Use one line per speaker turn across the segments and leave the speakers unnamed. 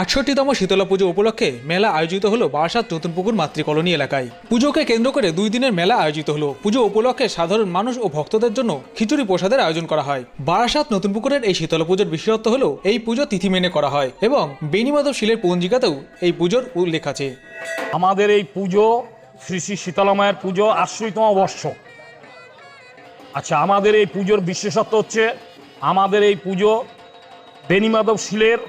আটষট্টিতম শীতলা পুজো উপলক্ষে মেলা আয়োজিত হলো বারাসাত নতুন পুকুর মাতৃকলোনি এলাকায়। পুজোকে কেন্দ্র করে দুই দিনের মেলা আয়োজিত হলো। পুজো উপলক্ষে সাধারণ মানুষ ও ভক্তদের জন্য খিচুড়ি প্রসাদের আয়োজন করা হয়। বারাসাত নতুন পুকুরের এই শীতলা পুজোর বিশেষত্ব হলো, এই পুজো তিথি মেনে করা হয় এবং বেনিমাধব শিলের পঞ্জিকাতেও এই পুজোর উল্লেখ আছে।
আমাদের এই পুজো শ্রী শ্রী শীতলামায়ের পুজো আশ্রয়তম বর্ষ। আচ্ছা আমাদের এই পুজোর বিশেষত্ব হচ্ছে, আমাদের এই পুজো বেনিমাধব শিলের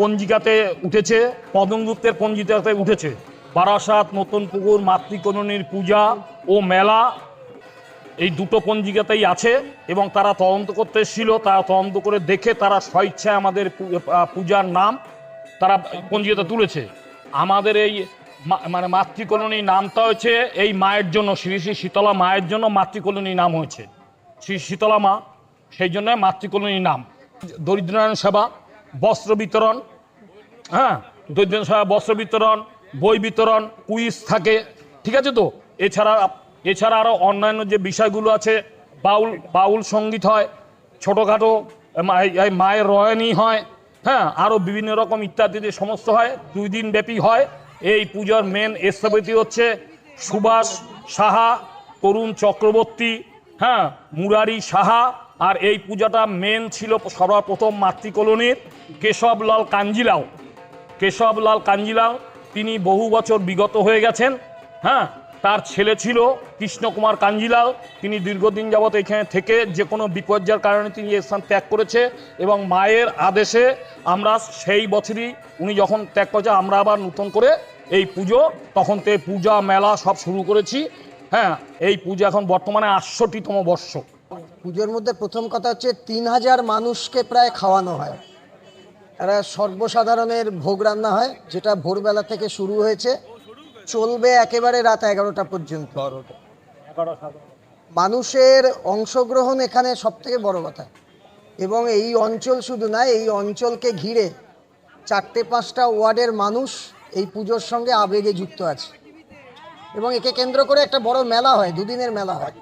পঞ্জিকাতে উঠেছে পদমগুপ্তের পঞ্জিকাতে উঠেছে। বারাসাত নতুন পুকুর মাতৃকরণীর পূজা ও মেলা এই দুটো পঞ্জিকাতেই আছে এবং তারা তদন্ত করতে এসেছিল। তারা তদন্ত করে দেখে তারা স্বইচ্ছায় আমাদের পূজার নাম তারা পঞ্জিকাতে তুলেছে। আমাদের এই মানে মাতৃকলোনি নামটা হয়েছে এই মায়ের জন্য, শ্রী শ্রী শীতলা মায়ের জন্য মাতৃকলোনি নাম হয়েছে। শ্রী শীতলা মা, সেই জন্য মাতৃকলোনি নাম। দরিদ্রায়ণ সেবা, বস্ত্র বিতরণ হ্যাঁ দরিদ্র সেবা বস্ত্র বিতরণ, বই বিতরণ, কুইজ থাকে, ঠিক আছে তো? এছাড়া এছাড়া আরও অন্যান্য যে বিষয়গুলো আছে, বাউল বাউল সংগীত হয়, ছোটোখাটো মায়ের রয়নি হয় হ্যাঁ আরও বিভিন্ন রকম ইত্যাদি যে সমস্ত হয়, দুই দিন ব্যাপী হয়। এই পূজার মেন স্থপতি হচ্ছে সুভাষ সাহা, তরুণ চক্রবর্তী হ্যাঁ মুরারি সাহা, আর এই পূজাটা মেন ছিল সর্বপ্রথম মাতৃকলোনির কেশবলাল কাঞ্জিলাও। কেশবলাল কাঞ্জিলাল তিনি বহু বছর বিগত হয়ে গেছেন। হ্যাঁ তার ছেলে ছিল কৃষ্ণকুমার কাঞ্জিলাল তিনি দীর্ঘদিন যাবত এখানে থেকে যে কোনো বিপর্যয়ের কারণে তিনি এই স্থান ত্যাগ করেছে এবং মায়ের আদেশে আমরা সেই বছরই উনি যখন ত্যাগ করেছে আমরা আবার নতুন করে এই পুজো, তখন থেকে পূজা মেলা সব শুরু করেছি। হ্যাঁ এই পূজা এখন বর্তমানে আটষট্টিতম বর্ষ।
পুজোর মধ্যে প্রথম কথা হচ্ছে তিন হাজার মানুষকে প্রায় খাওয়ানো হয়। একটা সর্বসাধারণের ভোগ রান্না হয় যেটা ভোরবেলা থেকে শুরু হয়েছে। চলবে একেবারে রাত এগারোটা পর্যন্ত। মানুষের অংশগ্রহণ এখানে সব থেকে বড় কথা। এবং এই অঞ্চল শুধু নয় এই অঞ্চলকে ঘিরে চারটে পাঁচটা ওয়ার্ডের মানুষ এই পুজোর সঙ্গে আবেগে যুক্ত আছে। এবং একে কেন্দ্র করে একটা বড় মেলা হয় দুদিনের মেলা হয়।